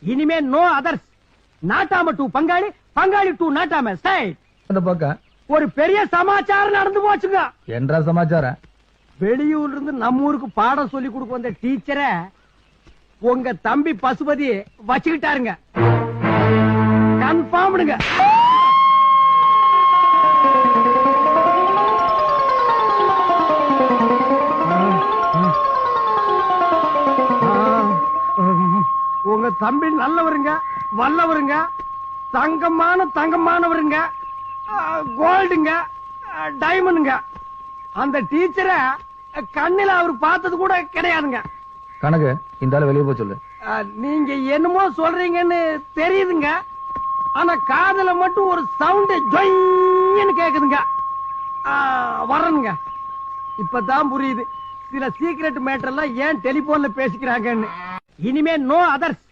இனிமே no others நாட்டாம two பங்காளி பங்காளி டூ நாட்டாம. அந்த பக்கம். ஒரு பெரிய சமாச்சாரம் நடந்து போச்சுங்க. என்றா சமாச்சாரம்? வெளியூர்ல இருந்து நம்ம ஊருக்கு பாடம் சொல்லி கொடுக்க வந்த டீச்சரை உங்க தம்பி பசுபதி வச்சுக்கிட்டாருங்க. கன்ஃபார்ம்டுங்க உங்க தம்பி நல்லவருங்க வல்லவருங்க தங்கமான தங்கமானவருங்க கோல்டுங்க டைமண்டுங்க அந்த டீச்சரை கண்ணில அவர் பார்த்தது கூட கிடையாதுங்க. கணக்கு இந்த ஆளு வெளியே போய் சொல்லு. நீங்க என்னமோ சொல்றீங்கன்னு தெரியுதுங்க. ஆனா காதுல மட்டும் ஒரு சவுண்ட் ஜொய்ன்னு கேக்குதுங்க. வரணுங்க. இப்பதான் புரியுது. சில சீக்ரெட் மேட்டர் எல்லாம் ஏன் டெலிபோன்ல பேசிக்கிறாங்கன்னு. இனிமே நோ அதர்ஸ்